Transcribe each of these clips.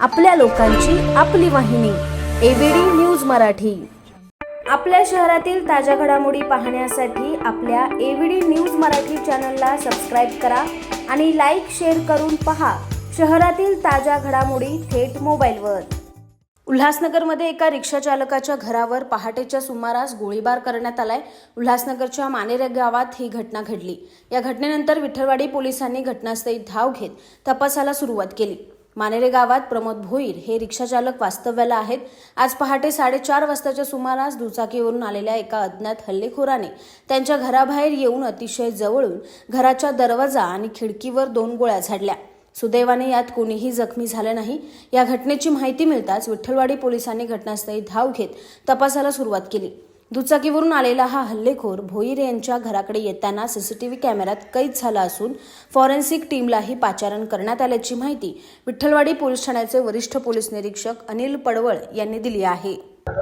आपल्या लोकांची आपली वाहिनी एबीडी न्यूज मराठी. आपल्या शहरातील ताज्या घडामोडी पाहण्यासाठी आपल्या एबीडी न्यूज मराठी चॅनलला सबस्क्राईब करा आणि लाईक शेअर करून पहा शहरातील ताज्या घडामोडी थेट मोबाईलवर. उल्हासनगरमध्ये एका रिक्षा चालकाच्या घरावर पहाटेच्या सुमारास गोळीबार करण्यात आलाय. उल्हासनगरच्या मानेरे गावात ही घटना घडली. या घटनेनंतर विठ्ठलवाडी पोलिसांनी घटनास्थळी धाव घेत तपासाला सुरुवात केली. मानेरे गावात प्रमोद भोईर हे रिक्षाचालक वास्तव्याला आहेत. आज पहाटे साडेचार वाजताच्या सुमारास दुचाकीवरून आलेल्या एका अज्ञात हल्लेखोराने त्यांच्या घराबाहेर येऊन अतिशय जवळून घराच्या दरवाजा आणि खिडकीवर दोन गोळ्या झाडल्या. सुदैवाने यात कोणीही जखमी झालं नाही. या घटनेची माहिती मिळताच विठ्ठलवाडी पोलिसांनी घटनास्थळी धाव घेत तपासाला सुरुवात केली. दुचाकीवरून आलेला हा हल्लेखोर भोईर यांच्या घराकडे येताना सीसीटीव्ही कॅमेऱ्यात कैद झाला असून फॉरेन्सिक टीमलाही पाचारण करण्यात आल्याची माहिती विठ्ठलवाडी पोलीस ठाण्याचे वरिष्ठ पोलीस निरीक्षक अनिल पडवळ यांनी दिली आहे.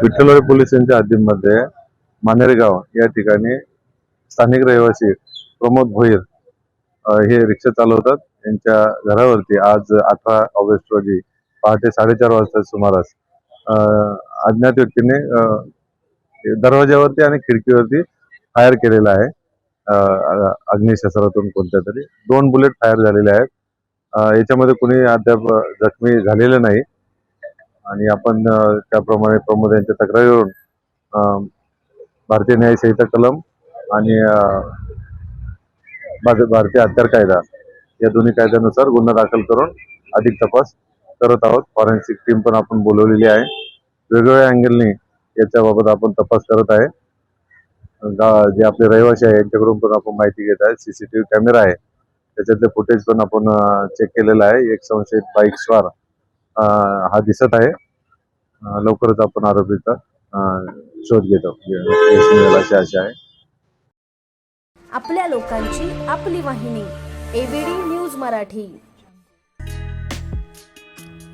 विठ्ठलवाडी पोलीस यांच्या हद्दीमध्ये मानेरगाव या ठिकाणी स्थानिक रहिवासी प्रमोद भोईर हे रिक्षा चालवतात. यांच्या घरावरती आज अठरा ऑगस्ट रोजी पहाटे साडेचार वाजता सुमारास अज्ञात व्यक्तीने दरवाज्यावरती आणि खिडकीवरती फायर केलेला आहे. अग्निशस्त्रातून कोणत्या तरी. दोन बुलेट फायर झालेले आहेत. याच्यामध्ये कुणी अद्याप जखमी झालेलं नाही. आणि आपण त्याप्रमाणे प्रमोद यांच्या तक्रारीवरून भारतीय न्यायसंहिता कलम आणि भारतीय हत्यार कायदा या दोन्ही कायद्यानुसार गुन्हा दाखल करून अधिक तपास करत आहोत. फॉरेन्सिक टीम पण आपण बोलवलेली आहे. वेगवेगळ्या अँगलनी याच्याबाबत आपण तपास करत आहे. जे आपले रहिवासी आहे यांच्याकडून पण आपण माहिती घेत आहे. सीसीटीव्ही कॅमेरा आहे. त्याच्यातले फुटेज पण आपण चेक केलेलं आहे. एक संशयित बाईक स्वार हा दिसत आहे. लवकरच आपण आरोपीचा शोध घेतो. अशी आशा आहे. आपल्या लोकांची आपली वाहिनी. ABD news Marathi.